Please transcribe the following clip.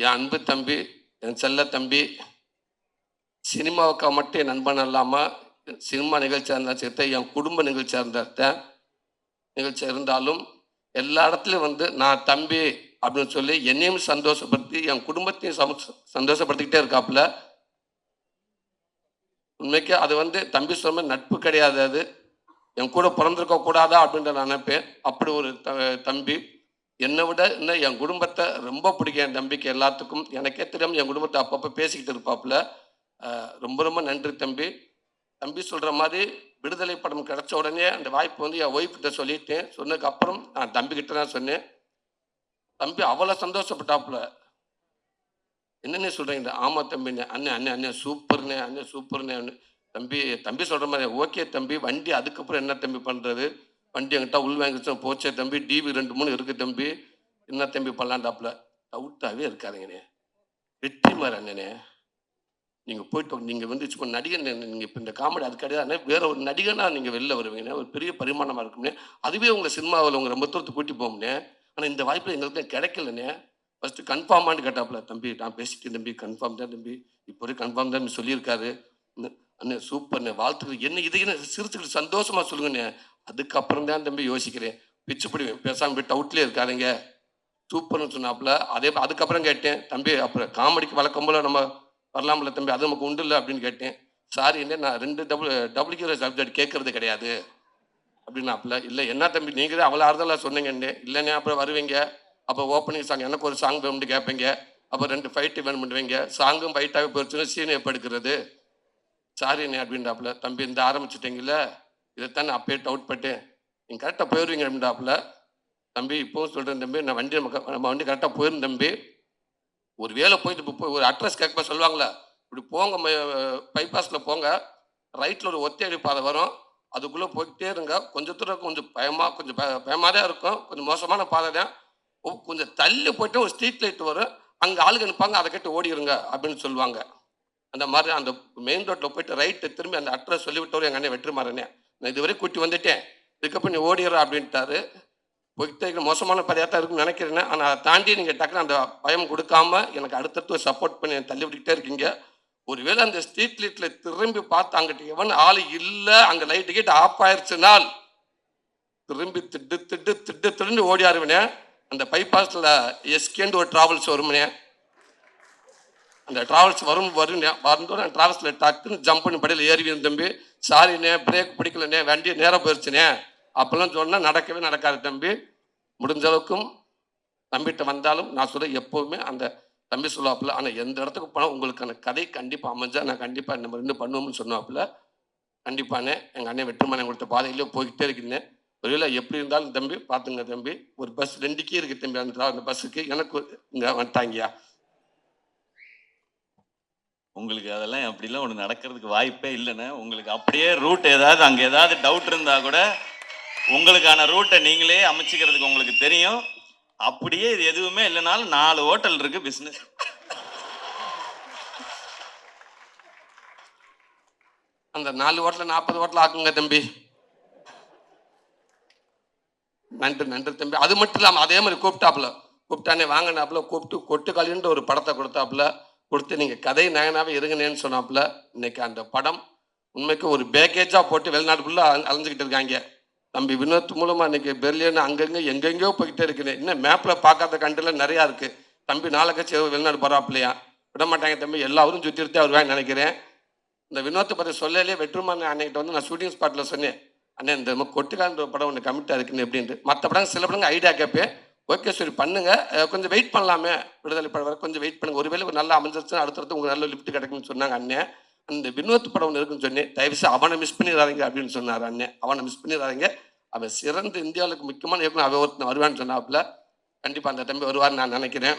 என் அன்பு தம்பி என் செல்ல தம்பி சினிமாவுக்காக மட்டும் என் நண்பன் இல்லாமல் சினிமா நிகழ்ச்சியாக இருந்தாலும் சரி என் குடும்ப நிகழ்ச்சியாக இருந்தால் நிகழ்ச்சியாக இருந்தாலும் எல்லா இடத்துலையும் வந்து நான் தம்பி அப்படின்னு சொல்லி என்னையும் சந்தோஷப்படுத்தி என் குடும்பத்தையும் சம- சந்தோஷப்படுத்திக்கிட்டே இருக்காப்புல. உண்மைக்கு அது வந்து தம்பி சொன்ன நட்பு கிடையாது அது. என் கூட பிறந்திருக்க கூடாதா அப்படின்ற நான் நினைப்பேன். அப்படி ஒரு த- தம்பி. என்னை விட இன்னும் என் குடும்பத்தை ரொம்ப பிடிக்கும் என் தம்பிக்கு எல்லாத்துக்கும். எனக்கே தெரியாமல் என் குடும்பத்தை அப்பப்போ பேசிக்கிட்டு இருப்பாப்புல. ரொம்ப ரொம்ப நன்றி தம்பி. தம்பி சொல்கிற மாதிரி விடுதலை படம் கிடச்ச உடனே அந்த வாய்ப்பு வந்து என் ஒய்ஃப்கிட்ட சொல்லிட்டேன். சொன்னதுக்கு அப்புறம் நான் தம்பிக்கிட்ட தான் சொன்னேன். தம்பி அவ்வளோ சந்தோஷப்பட்டாப்புல. என்னண்ணே சொல்கிறீங்க ஆமாம் தம்பிண்ணே அண்ணே அண்ணே அண்ணே சூப்பர்ண்ணே அண்ணே சூப்பர்ண்ணே அண்ணே. தம்பி தம்பி சொல்கிற மாதிரி ஓகே தம்பி வண்டி அதுக்கப்புறம் என்ன தம்பி பண்ணுறது வண்டி என்கிட்ட உள் வாங்கிச்சு போச்சே தம்பி டிவி ரெண்டு மூணு இருக்குது தம்பி. என்ன தம்பி பண்ணலான்டாப்புல டவுட்டாகவே இருக்காதுங்கண்ணே வெற்றி மாதிரி அண்ணனே நீங்கள் போயிட்டு நீங்கள் வந்து இப்போ நடிகன் நீங்கள் இப்போ இந்த காமெடி அது கிடையாது. வேற ஒரு நடிகனாக நீங்கள் வெளில வருவீங்கண்ணே. ஒரு பெரிய பரிமாணமாக இருக்கும்னே அதுவே உங்களை சினிமாவில் உங்கள் ரொம்ப தூரத்து கூட்டி போகும்னே ஆனால் இந்த வாய்ப்பு எங்களுக்கு கிடைக்கலண்ணே. ஃபஸ்ட்டு கன்ஃபார்மானு கேட்டாப்புல தம்பி நான் பேசிட்டேன் தம்பி கன்ஃபார்ம் தான் தம்பி. இப்போ வரைக்கும் கன்ஃபார்ம் தான் சொல்லியிருக்காரு. இன்னும் அண்ணே சூப்பர்ண்ணே வாழ்த்துக்கள். என்ன இதை என்ன சிரிச்சுக்கிட்டு சந்தோஷமாக சொல்லுங்கண்ணே. அதுக்கப்புறம் தான் தம்பி யோசிக்கிறேன். பிச்சு பிடிவேன் பேசாமல் போய் டவுட்லேயே இருக்காதுங்க. சூப்பர்னு சொன்னாப்புல அதே அதுக்கப்புறம் கேட்டேன். தம்பி அப்புறம் காமெடிக்கு வழக்கம் போல நம்ம வரலாம்ல தம்பி அது நமக்கு உண்டு இல்லை அப்படின்னு கேட்டேன். சாரி என்ன நான் ரெண்டு டபுள் டபுள்யூ சப்ஜெக்ட் கேட்கறது கிடையாது. அப்படின்னாப்புல இல்லை என்ன தம்பி நீங்கள் தான் அவ்வளோ ஆறுதலாக சொன்னீங்கன்னு. இல்லைண்ணே அப்புறம் வருவீங்க. அப்போ ஓப்பனிங் சாங் எனக்கு ஒரு சாங் வேணும்னு கேட்பீங்க. அப்போ ரெண்டு ஃபைட்டு வேணும் பண்ணுவீங்க. சாங்கும் ஃபைட்டாகவே போயிடுச்சுன்னா சீனை எப்போ எடுக்கிறது சாரிண்ணே அப்படின்றாப்புல தம்பி இந்த ஆரம்பிச்சிட்டிங்களே இதைத்தான் அப்பயே டவுட் பட்டேன். நீங்கள் கரெக்டாக போயிடுவீங்க அப்படின்றாப்புல தம்பி இப்போவும் சொல்கிறேன் தம்பி நான் வண்டி நம்ம நம்ம வண்டி கரெக்டாக போயிரும் தம்பி. ஒரு வேலை போயிட்டு இப்போ போய் ஒரு அட்ரஸ் கேட்க சொல்லுவாங்களே இப்படி போங்க பைபாஸில் போங்க. ரைட்டில் ஒரு ஒத்தையடி பாதை வரும். அதுக்குள்ளே போய்கிட்டே இருங்க. கொஞ்சம் தூரம் கொஞ்சம் பயமாக கொஞ்சம் பய- பயமாக தான் இருக்கும். கொஞ்சம் மோசமான பாதை தான். கொஞ்சம் தள்ளி போய்ட்டு ஒரு ஸ்ட்ரீட் லைட் வரும். அங்கே ஆளுங்க நிற்பாங்க அதை கேட்டு ஓடிடுங்க அப்படின்னு சொல்லுவாங்க. அந்த மாதிரி அந்த மெயின் ரோட்டில் போயிட்டு ரைட்டு திரும்பி அந்த அட்ரஸ் சொல்லிவிட்டவர் எங்கள் அண்ணன் வெற்றிமாறனே. நான் இதுவரை கூட்டி வந்துட்டேன். இதுக்கப்புறம் நீ ஓடிடுற அப்படின்ட்டாரு. போய்கிட்டே மோசமான பதையாக தான் இருக்குன்னு நினைக்கிறேன் ஆனால் அதை தாண்டி நீங்கள் டக்குனு அந்த பயம் கொடுக்காம எனக்கு அடுத்தடுத்து சப்போர்ட் பண்ணி தள்ளி விட்டுக்கிட்டே இருக்கீங்க. ஒருவேளை அந்த ஸ்ட்ரீட் லைட்டில் திரும்பி பார்த்து அங்கிட்ட எவன் ஆள் இல்லை அங்கே லைட்டு கேட்டு ஆஃப் ஆயிடுச்சுனால் திரும்பி திட்டு திட்டு திட்டு திட்டு ஓடி ஆறுவினேன் அந்த பைபாஸில் எஸ்கேண்டு ஒரு ட்ராவல்ஸ் வருமனே. அந்த டிராவல்ஸ் வரும் வரும் வரும்போது அந்த டிராவல்ஸில் டக்குன்னு ஜம்ப் பண்ணி படியில் ஏறிவியும் தம்பி. சாரிண்ணே பிரேக் பிடிக்கலண்ணே வண்டி நேரம் போயிடுச்சுனே அப்போல்லாம் சொன்னால் நடக்கவே நடக்காது தம்பி. முடிஞ்ச அளவுக்கும் தம்பிகிட்ட வந்தாலும் நான் சொல்ல எப்போவுமே அந்த தம்பி சொல்லுவாப்புல ஆனால் எந்த இடத்துக்கு போனால் உங்களுக்கான கதை கண்டிப்பாக அமைஞ்சால் நான் கண்டிப்பாக நம்ம ரெண்டு பண்ணுவோம்னு சொன்னாப்புல. கண்டிப்பானே எங்கள் அண்ணன் வெற்றுமனை கொடுத்த பாதையிலே போய்கிட்டே இருக்கிறேன் ஒருவேளை எப்படி இருந்தாலும் தம்பி பார்த்துங்க தம்பி. ஒரு பஸ் ரெண்டுக்கே இருக்குது தம்பி அந்த அந்த பஸ்ஸுக்கு எனக்கு இங்கே வந்துட்டாங்கயா உங்களுக்கு அதெல்லாம் அப்படிலாம் ஒன்று நடக்கிறதுக்கு வாய்ப்பே இல்லைன்னு உங்களுக்கு அப்படியே ரூட் ஏதாவது அங்கே ஏதாவது டவுட் இருந்தால் கூட உங்களுக்கான ரூட்டை நீங்களே அமைச்சிக்கிறதுக்கு உங்களுக்கு தெரியும். அப்படியே இது எதுவுமே இல்லைனாலும் நாலு ஹோட்டல் இருக்கு பிஸ்னஸ் அந்த நாலு ஹோட்டல் நாற்பது ஹோட்டல் ஆக்குங்க தம்பி. நன்றி நன்றி தம்பி. அது மட்டும் இல்லாமல் அதே மாதிரி கூப்பிட்டாப்புல. கூப்பிட்டானே வாங்கினாப்புல கூப்பிட்டு கொட்டுக்காலின்ற ஒரு படத்தை கொடுத்தாப்புல. கொடுத்து நீங்கள் கதை நயனாகவே இருங்கனேன்னு சொன்னாப்புல இன்னைக்கு அந்த படம் உண்மைக்கு ஒரு பேக்கேஜாக போட்டு வெளிநாடு ஃபுல்லாக அலைஞ்சிக்கிட்டு இருக்காங்க. தம்பி வினோத் மூலமாக இன்னைக்கு பெர்லியன் அங்கங்கே எங்கெங்கேயோ போய்கிட்டே இருக்குது இன்னும் மேப்பில் பார்க்காத கண்ட்ரிலாம் நிறையா இருக்குது தம்பி நாளை கட்சி வெளிநாடு போகிறாப்புலையா விட மாட்டாங்க தம்பி எல்லாரும் சுற்றி இருந்தே வருவாங்கன்னு நினைக்கிறேன். இந்த வினோத்தை பற்றி சொல்லலே வெற்றுமான அன்னைக்கிட்ட வந்து நான் ஷூட்டிங் ஸ்பாட்டில் சொன்னேன். அண்ணே இந்த மாதிரி கொட்டுக்கான்ற ஒரு படம் ஒன்று கமிட்டாக இருக்குன்னு எப்படின்ட்டு மற்ற படம் சில படங்க ஐடியா கேட்பேன். ஓகே சரி பண்ணுங்க. கொஞ்சம் வெயிட் பண்ணலாமே. விடுதலை படம் வர கொஞ்சம் வெயிட் பண்ணுங்க. ஒருவேளை ஒரு நல்லா அமைஞ்சிருச்சுன்னா அடுத்தடுத்து உங்களுக்கு நல்ல லிஃப்ட் கிடைக்கும்னு சொன்னாங்க அண்ணன் அந்த வினோத் படம் ஒன்று இருக்குன்னு சொன்னேன். தயவுசெய்து அவனை மிஸ் பண்ணிடாதீங்க அப்படின்னு சொன்னார் அண்ணன் அவனை மிஸ் பண்ணிடாதீங்க. அவன் சிறந்த இந்தியாவுக்கு முக்கியமான இயக்குனர் அவன் ஒருத்தன் வருவான்னு சொன்னாப்புல. கண்டிப்பாக அந்த தம்பி வருவார்னு நான் நினைக்கிறேன்.